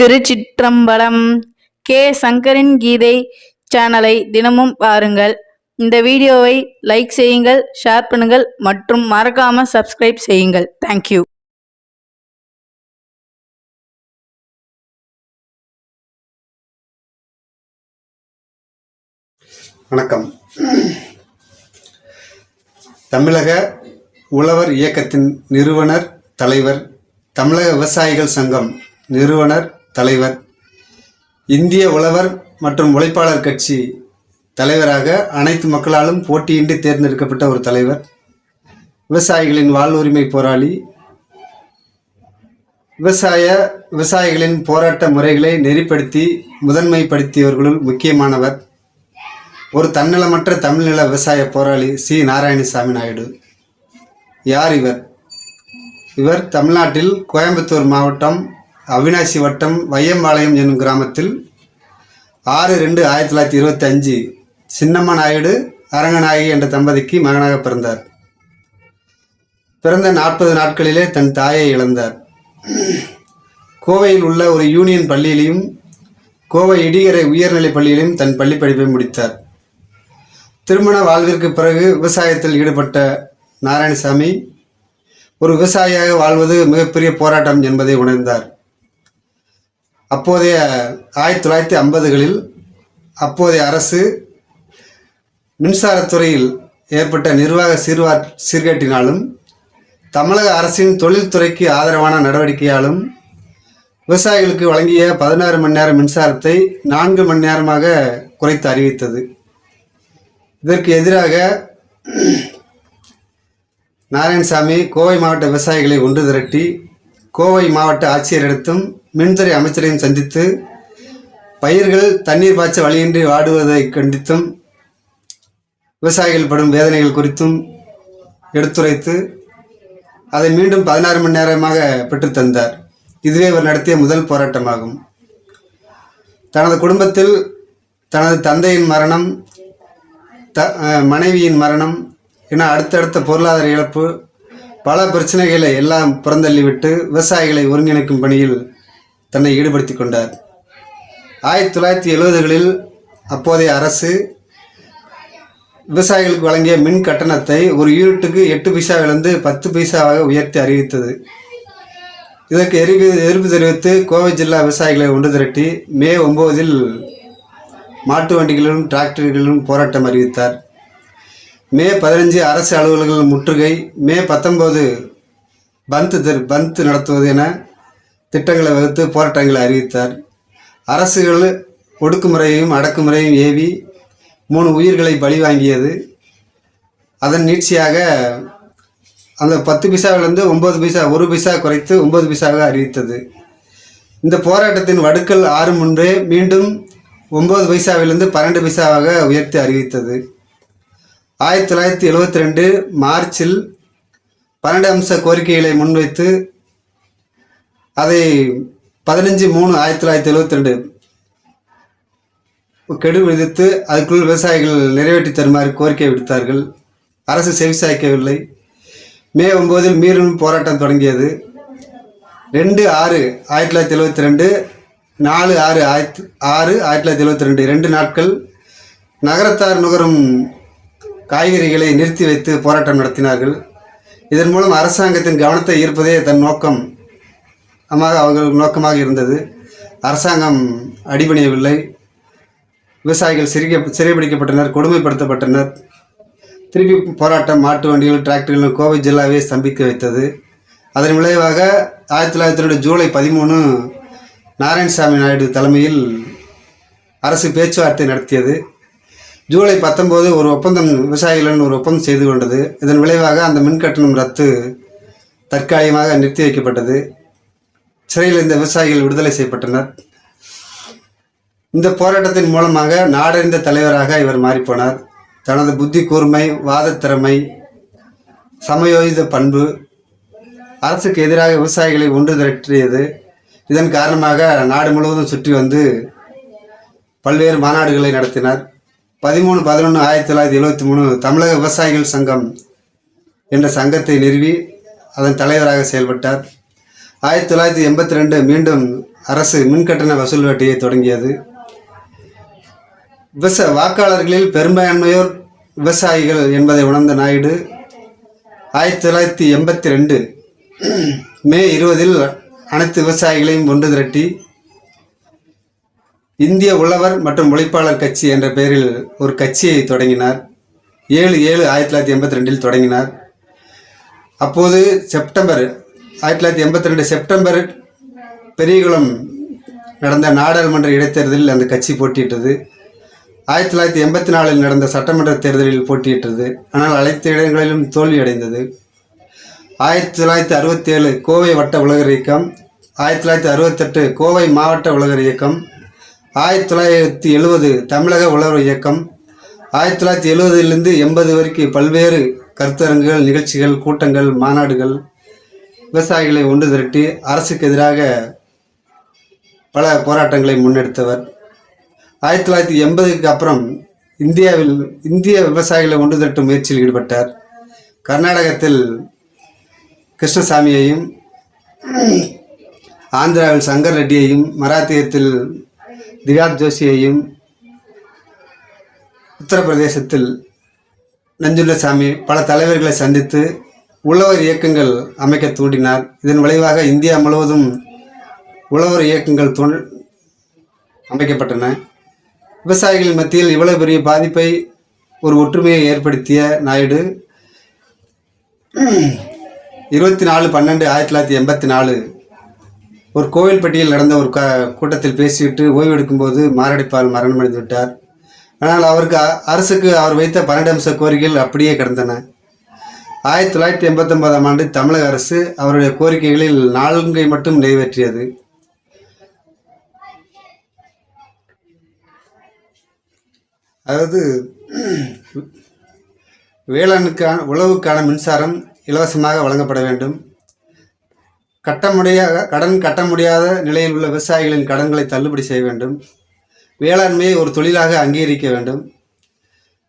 திருச்சிற்றம்பலம் K. சங்கரின் கீதை சேனலை தினமும் பாருங்கள். இந்த வீடியோவை லைக் செய்யுங்கள் ஷேர் பண்ணுங்கள் மற்றும் மறக்காம சப்ஸ்கிரைப் செய்யுங்கள். தேங்க்யூ வணக்கம். தமிழக உழவர் இயக்கத்தின் நிறுவனர் தலைவர் தமிழக விவசாயிகள் சங்கம் நிறுவனர் தலைவர் இந்திய உழவர் மற்றும் உழைப்பாளர் கட்சி தலைவராக அனைத்து மக்களாலும் போட்டியின்றி தேர்ந்தெடுக்கப்பட்ட ஒரு தலைவர் விவசாயிகளின் வாழ்வுரிமை போராளி விவசாய விவசாயிகளின் போராட்ட முறைகளை நெறிப்படுத்தி முதன்மைப்படுத்தியவர்களுள் முக்கியமானவர் ஒரு தன்னலமற்ற தமிழ்நில விவசாய போராளி சி. நாராயணசாமி நாயுடு. யார் இவர்? இவர் தமிழ்நாட்டில் கோயம்புத்தூர் மாவட்டம் அவினாசி வட்டம் வையம்பாளையம் என்னும் கிராமத்தில் ஆறு ரெண்டு ஆயிரத்தி தொள்ளாயிரத்தி இருபத்தி அஞ்சு சின்னம்ம நாயுடு அரங்கநாயகி என்ற தம்பதிக்கு மகனாக பிறந்தார். பிறந்த நாற்பது நாட்களிலே தன் தாயை இழந்தார். கோவையில் உள்ள ஒரு யூனியன் பள்ளியிலையும் கோவை இடிகரை உயர்நிலைப் பள்ளியிலும் தன் பள்ளி படிப்பை முடித்தார். திருமண வாழ்விற்கு பிறகு விவசாயத்தில் ஈடுபட்ட நாராயணசாமி ஒரு விவசாயியாக வாழ்வது மிகப்பெரிய போராட்டம் என்பதை உணர்ந்தார். அப்போதைய ஆயிரத்தி தொள்ளாயிரத்தி ஐம்பதுகளில் அப்போதைய அரசு மின்சாரத்துறையில் ஏற்பட்ட நிர்வாக சீர்வா சீர்கேட்டினாலும் தமிழக அரசின் தொழில்துறைக்கு ஆதரவான நடவடிக்கையாலும் விவசாயிகளுக்கு வழங்கிய பதினாறு மணி நேர மின்சாரத்தை நான்கு மணி நேரமாக குறைத்து அறிவித்தது. இதற்கு எதிராக நாராயணசாமி கோவை மாவட்ட விவசாயிகளை ஒன்று திரட்டி கோவை மாவட்ட ஆட்சியரிடத்தும் மின்துறை அமைச்சரையும் சந்தித்து பயிர்கள் தண்ணீர் பாய்ச்ச வழியின்றி வாடுவதை கண்டித்தும் விவசாயிகள் படும் வேதனைகள் குறித்தும் எடுத்துரைத்து அதை மீண்டும் பதினாறு மணி நேரமாக பெற்றுத்தந்தார் இதுவே அவர் நடத்திய முதல் போராட்டமாகும். தனது குடும்பத்தில் தனது தந்தையின் மரணம் த மனைவியின் மரணம் என அடுத்தடுத்த பொருளாதார இழப்பு பல பிரச்சனைகளை எல்லாம் புறந்தள்ளிவிட்டு விவசாயிகளை ஒருங்கிணைக்கும் பணியில் தன்னை ஈடுபடுத்தி கொண்டார். ஆயிரத்தி தொள்ளாயிரத்தி எழுபதுகளில் அப்போதைய அரசு விவசாயிகளுக்கு வழங்கிய மின் கட்டணத்தை ஒரு யூனிட்டுக்கு எட்டு பைசாவிலிருந்து பத்து பைசாவாக உயர்த்தி அறிவித்தது. இதற்கு எரிவு எதிர்ப்பு தெரிவித்து கோவை ஜில்லா விவசாயிகளை ஒன்று திரட்டி மே ஒம்போதில் மாட்டு வண்டிகளிலும் டிராக்டர்களிலும் போராட்டம் அறிவித்தார். மே பதினஞ்சு அரசு அலுவலர்கள் முற்றுகை மே பத்தொன்பது பந்த் தெர் பந்த் நடத்துவது என திட்டங்களை வகுத்து போராட்டங்களை அறிவித்தார். அரசுகள் ஒடுக்குமுறையையும் அடக்குமுறையும் ஏவி மூணு உயிர்களை பலி வாங்கியது. அதன் நீட்சியாக அந்த பத்து பைசாவிலேருந்து ஒம்பது பைசா ஒரு பைசா குறைத்து ஒன்பது பைசாவாக அறிவித்தது. இந்த போராட்டத்தின் வடுக்கல் ஆறு முன்பே மீண்டும் ஒம்பது பைசாவிலிருந்து பன்னெண்டு பைசாவாக உயர்த்தி அறிவித்தது. ஆயிரத்தி தொள்ளாயிரத்தி எழுபத்தி ரெண்டு மார்ச்சில் பன்னெண்டு அம்ச கோரிக்கைகளை முன்வைத்து அதை பதினஞ்சு மூணு ஆயிரத்தி தொள்ளாயிரத்தி எழுபத்தி ரெண்டு கெடு விதித்து அதுக்குள் விவசாயிகள் நிறைவேற்றி தருமாறு கோரிக்கை விடுத்தார்கள். அரசு செவிசாய்க்கவில்லை மே ஒம்போதில் மீறும் போராட்டம் தொடங்கியது. ரெண்டு ஆறு ஆயிரத்தி தொள்ளாயிரத்தி எழுபத்தி ரெண்டு நாலு ஆறு ஆயிரத்தி ஆறு ஆயிரத்தி தொள்ளாயிரத்தி எழுபத்தி ரெண்டு ரெண்டு நாட்கள் நகரத்தார் நுகரும் காய்கறிகளை நிறுத்தி வைத்து போராட்டம் நடத்தினார்கள். இதன் மூலம் அரசாங்கத்தின் கவனத்தை ஈர்ப்பதே தன் நோக்கம். அமாக அவர்கள் நோக்கமாக இருந்தது. அரசாங்கம் அடிபணியவில்லை. விவசாயிகள் சிறிய சிறைபிடிக்கப்பட்டனர் கொடுமைப்படுத்தப்பட்டனர். திருப்பி போராட்டம் மாட்டு வண்டிகள் டிராக்டர்கள் கோவை ஜில்லாவை ஸ்தம்பிக்க வைத்தது. அதன் விளைவாக ஆயிரத்தி தொள்ளாயிரத்தி ரெண்டு ஜூலை பதிமூணு நாராயணசாமி நாயுடு தலைமையில் அரசு பேச்சுவார்த்தை நடத்தியது. ஜூலை பத்தொம்போது ஒரு ஒப்பந்தம் விவசாயிகளுடன் ஒரு ஒப்பந்தம் செய்து கொண்டது. இதன் விளைவாக அந்த மின் கட்டணம் ரத்து தற்காலிகமாக நிறுத்தி வைக்கப்பட்டது. சிறையில் இருந்த விவசாயிகள் விடுதலை செய்யப்பட்டனர். இந்த போராட்டத்தின் மூலமாக நாடறிந்த தலைவராக இவர் மாறிப்போனார். தனது புத்தி கூர்மை வாதத்திறமை சமயோஜித பண்பு அரசுக்கு எதிராக விவசாயிகளை ஒன்று திரட்டியது. இதன் காரணமாக நாடு முழுவதும் சுற்றி வந்து பல்வேறு மாநாடுகளை நடத்தினார். பதிமூணு பதினொன்று ஆயிரத்தி தொள்ளாயிரத்தி எழுபத்தி மூணு தமிழக விவசாயிகள் சங்கம் என்ற சங்கத்தை நிறுவி அதன் தலைவராக செயல்பட்டார். ஆயிரத்தி தொள்ளாயிரத்தி எண்பத்தி ரெண்டு மீண்டும் அரசு மின்கட்டண வசூல் வேட்டையை தொடங்கியது. விவசாய வாக்காளர்களில் பெரும்பான்மையோர் விவசாயிகள் என்பதை உணர்ந்த நாயுடு ஆயிரத்தி தொள்ளாயிரத்தி எண்பத்தி ரெண்டு மே இருபதில் அனைத்து விவசாயிகளையும் ஒன்று திரட்டி இந்திய உழவர் மற்றும் உழைப்பாளர் கட்சி என்ற பெயரில் ஒரு கட்சியை தொடங்கினார். ஏழு ஏழு ஆயிரத்தி தொள்ளாயிரத்தி எண்பத்தி ரெண்டில் தொடங்கினார். அப்போது செப்டம்பர் ஆயிரத்தி தொள்ளாயிரத்தி எண்பத்தி ரெண்டு செப்டம்பர் பெரியகுளம் நடந்த நாடாளுமன்ற இடைத்தேர்தலில் அந்த கட்சி போட்டியிட்டது. ஆயிரத்தி தொள்ளாயிரத்தி எண்பத்தி நாலில் நடந்த சட்டமன்ற தேர்தலில் போட்டியிட்டது. ஆனால் அனைத்து இடங்களிலும் தோல்வியடைந்தது ஆயிரத்தி தொள்ளாயிரத்தி அறுபத்தேழு கோவை வட்ட உலகர் இயக்கம் ஆயிரத்தி தொள்ளாயிரத்தி அறுபத்தெட்டு கோவை மாவட்ட உலகர் இயக்கம் ஆயிரத்தி தொள்ளாயிரத்தி எழுபது தமிழக உழவர் இயக்கம் ஆயிரத்தி தொள்ளாயிரத்தி எழுபதிலிருந்து எண்பது வரைக்கும் பல்வேறு கருத்தரங்குகள் நிகழ்ச்சிகள் கூட்டங்கள் மாநாடுகள் விவசாயிகளை ஒன்று திரட்டி அரசுக்கு எதிராக பல போராட்டங்களை முன்னெடுத்தவர். ஆயிரத்தி தொள்ளாயிரத்தி எண்பதுக்கு அப்புறம் இந்தியாவில் இந்திய விவசாயிகளை ஒன்று திரட்டும் முயற்சியில் ஈடுபட்டார். கர்நாடகத்தில் கிருஷ்ணசாமியையும் ஆந்திராவில் சங்கர் ரெட்டியையும் மராத்தியத்தில் திகார் ஜோஷியையும் உத்தரப்பிரதேசத்தில் நஞ்சுண்டசாமி பல தலைவர்களை சந்தித்து உழவர் இயக்கங்கள் அமைக்க தூண்டினார். இதன் விளைவாக இந்தியா முழுவதும் உழவர் இயக்கங்கள் தோன் அமைக்கப்பட்டன. விவசாயிகள் மத்தியில் இவ்வளவு பெரிய பாதிப்பை ஒரு ஒற்றுமையை ஏற்படுத்திய நாயுடு இருபத்தி நாலு பன்னெண்டு ஆயிரத்தி தொள்ளாயிரத்தி எண்பத்தி நாலு ஒரு கோவில்பட்டியில் நடந்த ஒரு க கூட்டத்தில் பேசிவிட்டு ஓய்வு எடுக்கும்போது மாரடைப்பால் மரணமடைந்து விட்டார் ஆனால் அவருக்கு அ- அரசுக்கு அவர் வைத்த பன்னெண்டு அம்ச கோரிக்கைகள் அப்படியே கிடந்தன. ஆயிரத்தி தொள்ளாயிரத்தி எண்பத்தொன்பதாம் ஆண்டு தமிழக அரசு அவருடைய கோரிக்கைகளில் நான்கை மட்டும் நிறைவேற்றியது. அதாவது வேளாணுக்கான உழவுக்கான மின்சாரம் இலவசமாக வழங்கப்பட வேண்டும். கட்ட முடியாத கடன் கட்ட முடியாத நிலையில் உள்ள விவசாயிகளின் கடன்களை தள்ளுபடி செய்ய வேண்டும். வேளாண்மையை ஒரு தொழிலாக அங்கீகரிக்க வேண்டும்.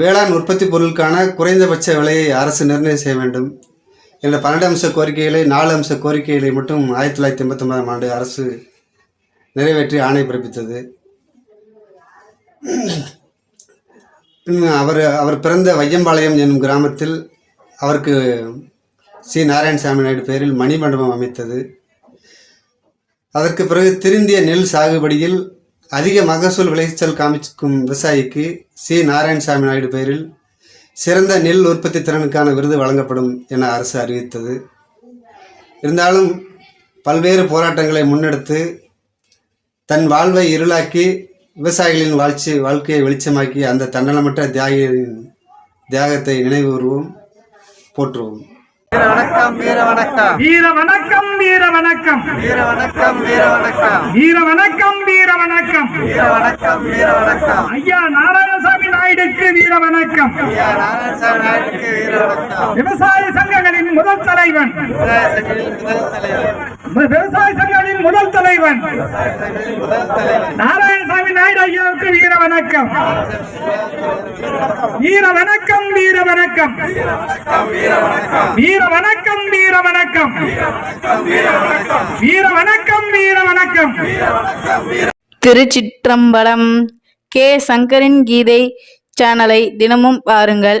வேளாண் உற்பத்தி பொருளுக்கான குறைந்தபட்ச விலையை அரசு நிர்ணயம் செய்ய வேண்டும் என்ற பன்னெண்டு அம்ச கோரிக்கைகளை நாலு அம்ச கோரிக்கைகளை மட்டும் ஆயிரத்தி தொள்ளாயிரத்தி எண்பத்தொன்பதாம் ஆண்டு அரசு நிறைவேற்றி ஆணை பிறப்பித்தது. அவர் அவர் பிறந்த வையம்பாளையம் என்னும் கிராமத்தில் அவருக்கு சி. நாராயணசாமி நாயுடு பெயரில் மணிமண்டபம் அமைத்தது. அதற்கு பிறகு திருந்திய நெல் சாகுபடியில் அதிக மகசூல் விளைச்சல் காமிக்கும் விவசாயிக்கு சி. நாராயணசாமி நாயுடு பெயரில் சிறந்த நெல் உற்பத்தி திறனுக்கான விருது வழங்கப்படும் என அரசு அறிவித்தது. இருந்தாலும் பல்வேறு போராட்டங்களை முன்னெடுத்து தன் வாழ்வை இருளாக்கி விவசாயிகளின் வாழ்ச்சி வாழ்க்கையை வெளிச்சமாக்கி அந்த தன்னலமற்ற தியாகியின் தியாகத்தை நினைவுறுவோம் போற்றுவோம். வணக்கம் வீர வணக்கம் வீர வணக்கம் வீர வணக்கம் வீர வணக்கம் வீர வணக்கம் வீர வணக்கம் வீர வணக்கம் வீர வணக்கம் வீர வணக்கம் ஐயா நாராயணசாமி நாயுடுக்கு வீர வணக்கம் ஐயா நாராயணசாமி நாயுடுக்கு வீர வணக்கம் விவசாய சங்கங்களின் சங்கங்களின் முதல் தலைவன். விவசாய சங்கங்களின் முதல் தலைவன். நாராயணசாமி நாயுடு ஐயாவுக்கு வீர வணக்கம். வீர வணக்கம் வீர வணக்கம். வீர வணக்கம் வீர வணக்கம். வீர வணக்கம் வீர வணக்கம். திருச்சிற்றம்பலம் கே சங்கரின் கீதை சேனலை தினமும் பாருங்கள்